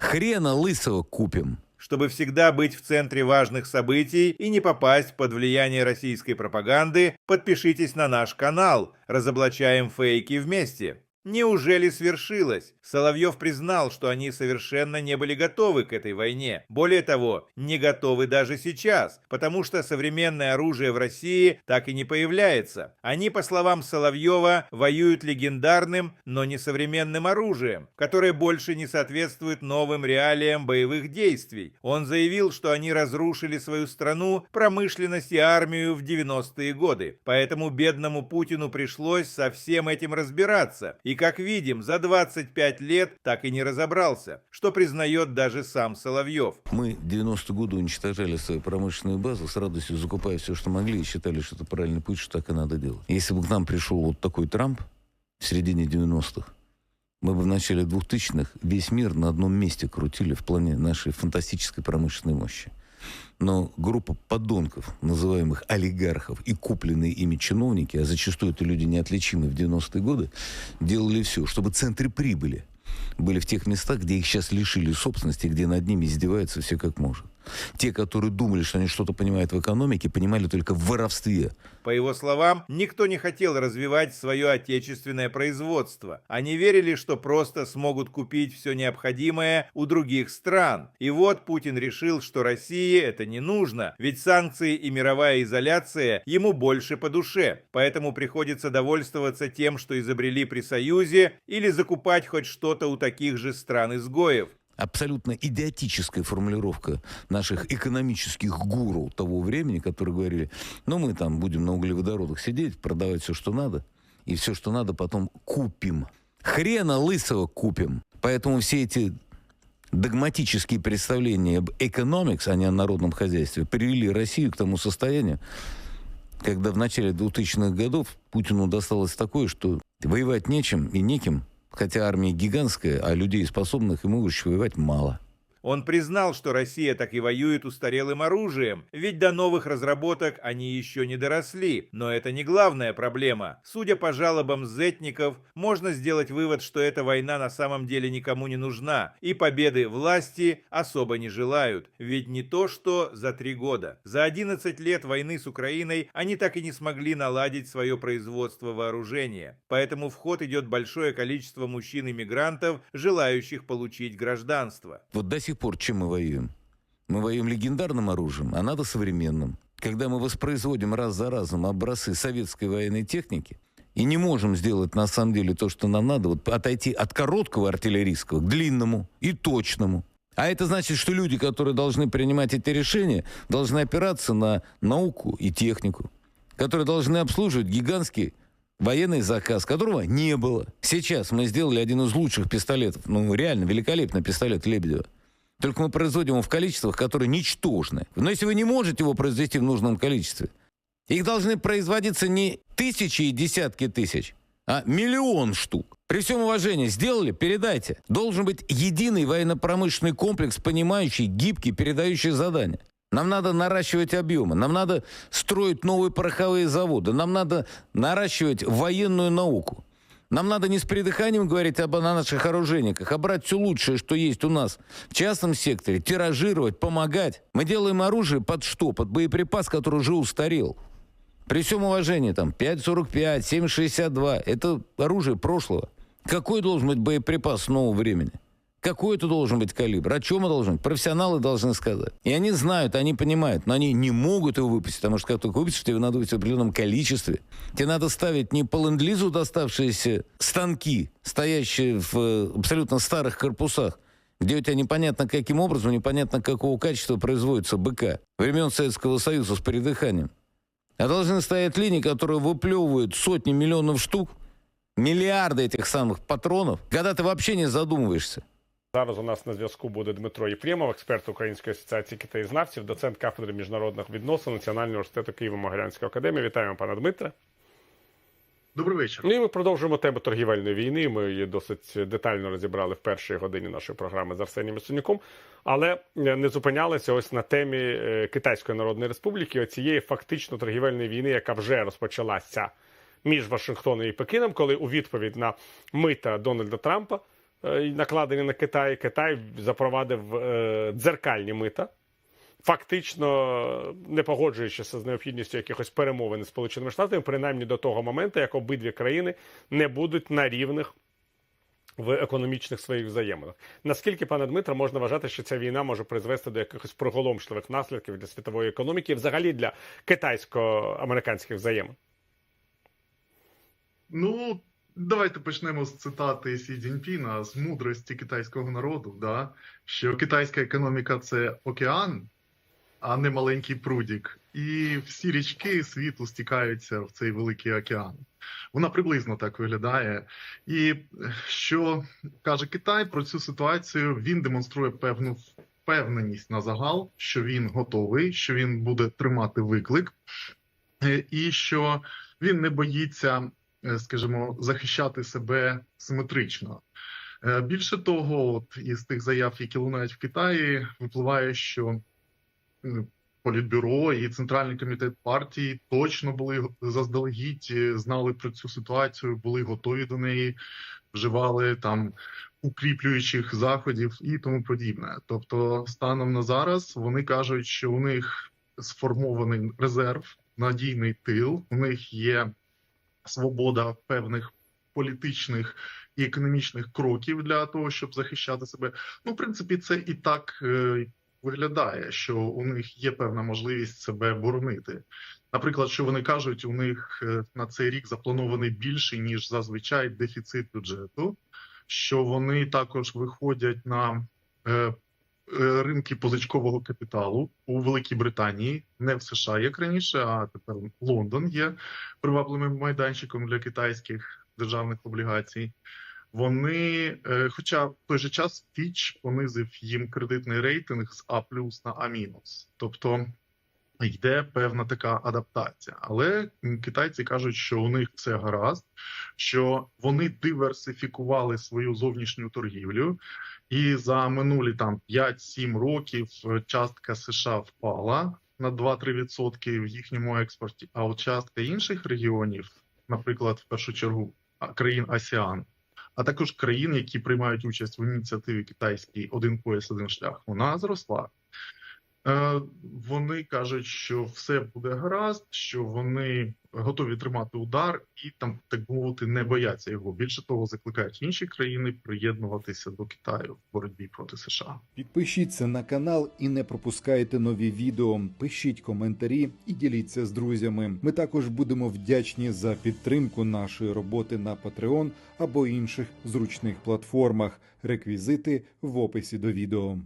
Хрена лысого купим. Чтобы всегда быть в центре важных событий и не попасть под влияние российской пропаганды, подпишитесь на наш канал. Разоблачаем фейки вместе. Неужели свершилось? Соловьев признал, что они совершенно не были готовы к этой войне. Более того, не готовы даже сейчас, потому что современное оружие в России так и не появляется. Они, по словам Соловьева, воюют легендарным, но не современным оружием, которое больше не соответствует новым реалиям боевых действий. Он заявил, что они разрушили свою страну, промышленность и армию в 90-е годы. Поэтому бедному Путину пришлось со всем этим разбираться. И, как видим, за 25 лет так и не разобрался, что признает даже сам Соловьев. Мы 90 годы уничтожали свою промышленную базу, с радостью закупая все, что могли, и считали, что это правильный путь, что так и надо делать. Если бы к нам пришел вот такой Трамп в середине 90-х, мы бы в начале 2000-х весь мир на одном месте крутили в плане нашей фантастической промышленной мощи. Но группа подонков, называемых олигархов, и купленные ими чиновники, а зачастую это люди неотличимые в 90-е годы, делали все, чтобы центры прибыли были в тех местах, где их сейчас лишили собственности, где над ними издеваются все как может. Те, которые думали, что они что-то понимают в экономике, понимали только в воровстве. По его словам, никто не хотел развивать свое отечественное производство. Они верили, что просто смогут купить все необходимое у других стран. И вот Путин решил, что России это не нужно, ведь санкции и мировая изоляция ему больше по душе. Поэтому приходится довольствоваться тем, что изобрели при Союзе, или закупать хоть что-то у таких же стран-изгоев абсолютно идиотическая формулировка наших экономических гуру того времени, которые говорили, ну мы там будем на углеводородах сидеть, продавать все, что надо, и все, что надо, потом купим. Хрена лысого купим. Поэтому все эти догматические представления об экономикс, а не о народном хозяйстве, привели Россию к тому состоянию, когда в начале 2000-х годов Путину досталось такое, что воевать нечем и неким, Хотя армия гигантская, а людей, способных ему воевать, мало. Он признал, что Россия так и воюет устарелым оружием, ведь до новых разработок они еще не доросли. Но это не главная проблема. Судя по жалобам зетников, можно сделать вывод, что эта война на самом деле никому не нужна, и победы власти особо не желают. Ведь не то, что за три года. За 11 лет войны с Украиной они так и не смогли наладить свое производство вооружения. Поэтому в ход идет большое количество мужчин-иммигрантов, желающих получить гражданство. Вот до сих пор чем мы воюем? Мы воюем легендарным оружием, а надо современным. Когда мы воспроизводим раз за разом образцы советской военной техники, и не можем сделать на самом деле то, что нам надо, вот отойти от короткого артиллерийского к длинному и точному. А это значит, что люди, которые должны принимать эти решения, должны опираться на науку и технику, которые должны обслуживать гигантский военный заказ, которого не было. Сейчас мы сделали один из лучших пистолетов, ну реально великолепный пистолет Лебедева – только мы производим его в количествах, которые ничтожны. Но если вы не можете его произвести в нужном количестве, их должны производиться не тысячи и десятки тысяч, а миллион штук. При всем уважении, сделали, передайте. Должен быть единый военно-промышленный комплекс, понимающий, гибкий, передающий задания. Нам надо наращивать объемы, нам надо строить новые пороховые заводы, нам надо наращивать военную науку. Нам надо не с придыханием говорить об наших оружейниках, а брать все лучшее, что есть у нас в частном секторе, тиражировать, помогать. Мы делаем оружие под что? Под боеприпас, который уже устарел. При всем уважении, там, 5,45, 7,62 – это оружие прошлого. Какой должен быть боеприпас нового времени? Какой это должен быть калибр? О чем это должен быть? Профессионалы должны сказать. И они знают, они понимают, но они не могут его выпустить, потому что как только выпустишь, тебе надо быть в определенном количестве. Тебе надо ставить не по ленд-лизу доставшиеся станки, стоящие в э, абсолютно старых корпусах, где у тебя непонятно каким образом, непонятно какого качества производится БК времен Советского Союза с передыханием. А должны стоять линии, которые выплевывают сотни миллионов штук, миллиарды этих самых патронов, когда ты вообще не задумываешься. Зараз у нас на зв'язку буде Дмитро Єфремов, експерт Української асоціації китаєзнавців, доцент кафедри міжнародних відносин Національного університету Києво-Могилянської академії. Вітаємо, пане Дмитре. Добрий вечір. Ну і ми продовжуємо тему торгівельної війни. Ми її досить детально розібрали в першій годині нашої програми з Арсенієм Ясунюком, але не зупинялися ось на темі е, Китайської Народної Республіки, оцієї фактично торгівельної війни, яка вже розпочалася між Вашингтоном і Пекином, коли у відповідь на мита Дональда Трампа е, накладені на Китай. Китай запровадив е, дзеркальні мита. Фактично не погоджуючися з необхідністю якихось перемовин з Сполученими Штатами, принаймні до того моменту, як обидві країни не будуть на рівних в економічних своїх взаєминах. Наскільки, пане Дмитро, можна вважати, що ця війна може призвести до якихось приголомшливих наслідків для світової економіки, і взагалі для китайсько-американських взаємин? Ну, давайте почнемо з цитати Сі Цзіньпіна з мудрості китайського народу, да? що китайська економіка це океан, а не маленький прудік. І всі річки світу стікаються в цей великий океан. Вона приблизно так виглядає. І що каже Китай про цю ситуацію, він демонструє певну впевненість на загал, що він готовий, що він буде тримати виклик, е, і що він не боїться скажімо, захищати себе симетрично. Е, Більше того, от із тих заяв, які лунають в Китаї, випливає, що Політбюро і Центральний комітет партії точно були заздалегідь, е, знали про цю ситуацію, були готові до неї, вживали там укріплюючих заходів і тому подібне. Тобто, станом на зараз вони кажуть, що у них сформований резерв, надійний тил, у них є свобода певних політичних і економічних кроків для того, щоб захищати себе. Ну, в принципі, це і так е, виглядає, що у них є певна можливість себе боронити. Наприклад, що вони кажуть, у них е, на цей рік запланований більший ніж зазвичай дефіцит бюджету, що вони також виходять на е, ринки позичкового капіталу у Великій Британії, не в США, як раніше, а тепер Лондон є привабливим майданчиком для китайських державних облігацій. Вони, е, хоча в той же час Фіч понизив їм кредитний рейтинг з А на А тобто йде певна така адаптація. Але китайці кажуть, що у них все гаразд, що вони диверсифікували свою зовнішню торгівлю, і за минулі там 5-7 років е, частка США впала на 2-3% в їхньому експорті. А от частка інших регіонів, наприклад, в першу чергу країн АСІАН, а також країн, які приймають участь в ініціативі китайській один пояс, один шлях, вона зросла. Е, Вони кажуть, що все буде гаразд, що вони готові тримати удар і там, так мовити, не бояться його. Більше того, закликають інші країни приєднуватися до Китаю в боротьбі проти США. Підпишіться на канал і не пропускайте нові відео. Пишіть коментарі і діліться з друзями. Ми також будемо вдячні за підтримку нашої роботи на Patreon або інших зручних платформах. Реквізити в описі до відео.